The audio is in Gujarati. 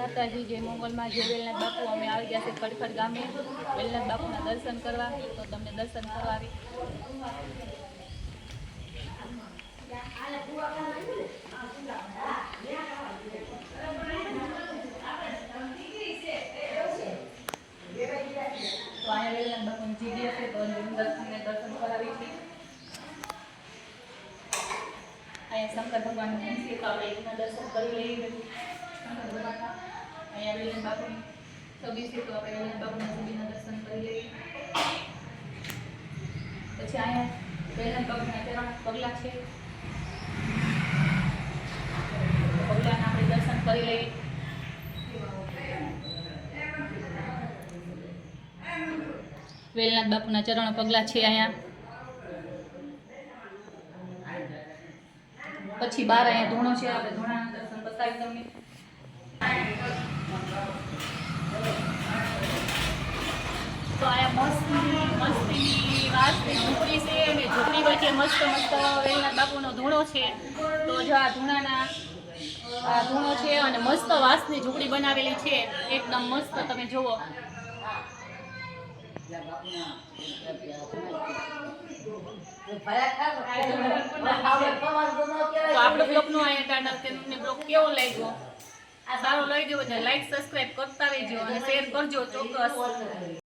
માતાજી જય મંગલમાં જય વેલનાથ બાપુ અમે આવી ગયા છે ખડખડ ગામે વેલનાથ બાપુના દર્શન કરવા, તો તમને દર્શન કરવા. આવી તો અહીંયા વેલનાથ બાપુની છે, તો દર્શનને દર્શન કરાવી છે. અહીંયા શંકર ભગવાન મંદિર તો આપણે દર્શન કરી લઈએ. શંકર ભગવાનના વેલનાથ બાપુની છબી છે તો આપણે વેલનાથ બાપુના છબીના દર્શન કરી લઈએ. પછી અહીંયા વેલનાથ બાપુના ચરણ પગલાં છે. પગલાંના આપણે દર્શન કરી લઈએ. વેલનાથ બાપુના ચરણ પગલાં છે અહીંયા. પછી બાર અહીંયા ધૂણો છે, આપણે ધૂણાના દર્શન બતાવી તમને તો અહીંયા મસ્તી છે વચ્ચે મસ્ત મસ્ત વેલનાથ બાપુનો ધૂણો છે તો જો આ ધૂણાના આ ધૂણો છે અને મસ્ત વાસની ઝૂંપડી બનાવેલી છે એકદમ મસ્ત તમે જુઓ આપણો બ્લોગનો અહીંયા તમને બ્લોગ કેવો લાગ્યો? સારો લાગ્યો હોય લાઈક સબસ્ક્રાઇબ કરતા રહેજો અને શેર કરજો ચોક્કસ.